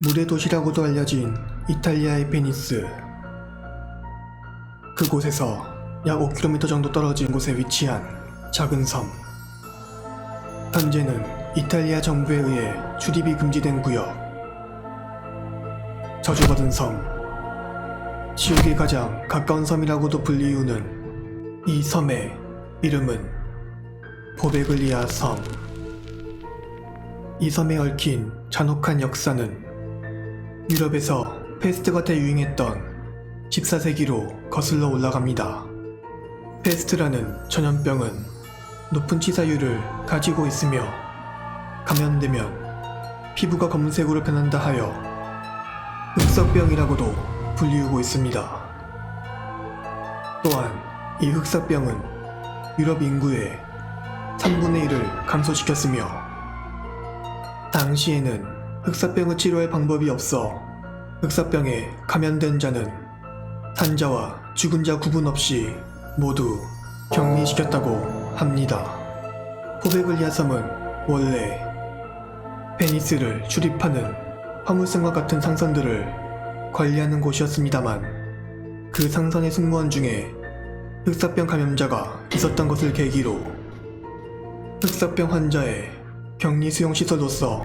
물의 도시라고도 알려진 이탈리아의 베니스. 그곳에서 약 5km 정도 떨어진 곳에 위치한 작은 섬. 현재는 이탈리아 정부에 의해 출입이 금지된 구역. 저주받은 섬. 지옥에 가장 가까운 섬이라고도 불리우는 이 섬의 이름은 보베글리아 섬. 이 섬에 얽힌 잔혹한 역사는 유럽에서 페스트가 대유행했던 14세기로 거슬러 올라갑니다. 페스트라는 전염병은 높은 치사율을 가지고 있으며 감염되면 피부가 검은색으로 변한다 하여 흑사병이라고도 불리우고 있습니다. 또한 이 흑사병은 유럽 인구의 3분의 1을 감소시켰으며 당시에는 흑사병을 치료할 방법이 없어 흑사병에 감염된 자는 산자와 죽은 자 구분 없이 모두 격리시켰다고 합니다. 포베글리아 섬은 원래 베니스를 출입하는 화물선과 같은 상선들을 관리하는 곳이었습니다만 그 상선의 승무원 중에 흑사병 감염자가 있었던 것을 계기로 흑사병 환자의 격리 수용 시설로서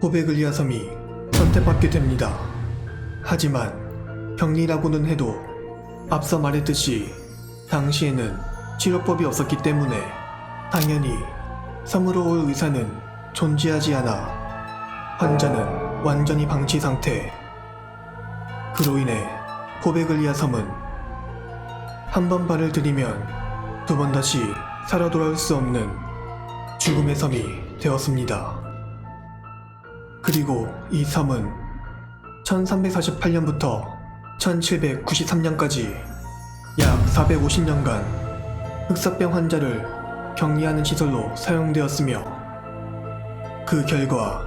포베글리아 섬이 선택받게 됩니다. 하지만 격리라고는 해도 앞서 말했듯이 당시에는 치료법이 없었기 때문에 당연히 섬으로 올 의사는 존재하지 않아 환자는 완전히 방치 상태. 그로 인해 포베글리아 섬은 한 번 발을 들이면 두 번 다시 살아 돌아올 수 없는 죽음의 섬이 되었습니다. 그리고 이 섬은 1348년부터 1793년까지 약 450년간 흑사병 환자를 격리하는 시설로 사용되었으며 그 결과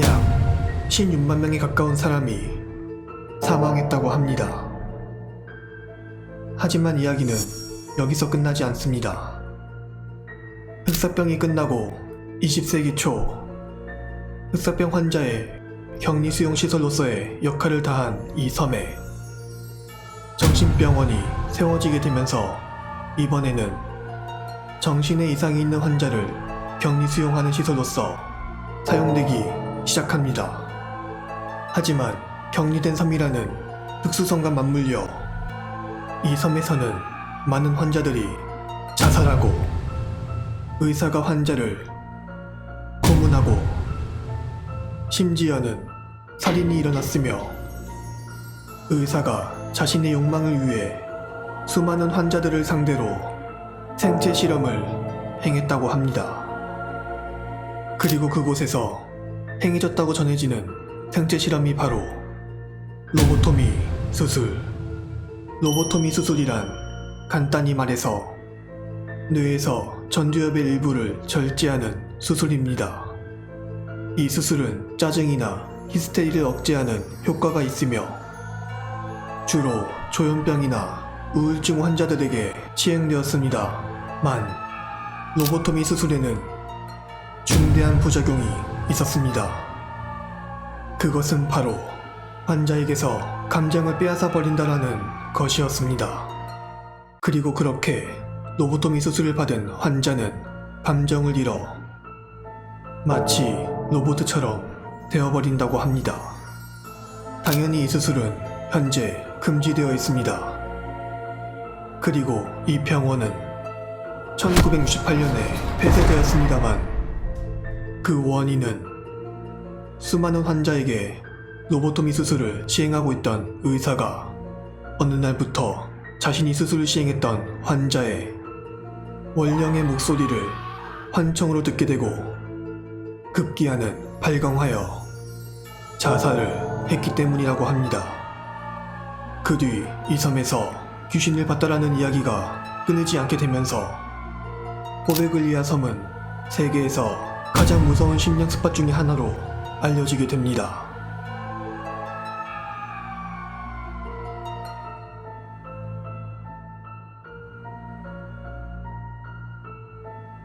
약 16만 명에 가까운 사람이 사망했다고 합니다. 하지만 이야기는 여기서 끝나지 않습니다. 흑사병이 끝나고 20세기 초 흑사병 환자의 격리 수용 시설로서의 역할을 다한 이 섬에 정신병원이 세워지게 되면서 이번에는 정신에 이상이 있는 환자를 격리 수용하는 시설로서 사용되기 시작합니다. 하지만 격리된 섬이라는 특수성과 맞물려 이 섬에서는 많은 환자들이 자살하고 의사가 환자를 심지어는 살인이 일어났으며 의사가 자신의 욕망을 위해 수많은 환자들을 상대로 생체 실험을 행했다고 합니다. 그리고 그곳에서 행해졌다고 전해지는 생체 실험이 바로 로보토미 수술. 로보토미 수술이란 간단히 말해서 뇌에서 전두엽의 일부를 절제하는 수술입니다. 이 수술은 짜증이나 히스테리를 억제하는 효과가 있으며 주로 조현병이나 우울증 환자들에게 시행되었습니다 만 로보토미 수술에는 중대한 부작용이 있었습니다. 그것은 바로 환자에게서 감정을 빼앗아 버린다라는 것이었습니다. 그리고 그렇게 로보토미 수술을 받은 환자는 감정을 잃어 마치 로봇처럼 되어버린다고 합니다. 당연히 이 수술은 현재 금지되어 있습니다. 그리고 이 병원은 1968년에 폐쇄되었습니다만 그 원인은 수많은 환자에게 로보토미 수술을 시행하고 있던 의사가 어느 날부터 자신이 수술을 시행했던 환자의 원령의 목소리를 환청으로 듣게 되고 급기야는 발광하여 자살을 했기 때문이라고 합니다. 그 뒤 이 섬에서 귀신을 봤다라는 이야기가 끊이지 않게 되면서 포베글리아 섬은 세계에서 가장 무서운 심령 스팟 중의 하나로 알려지게 됩니다.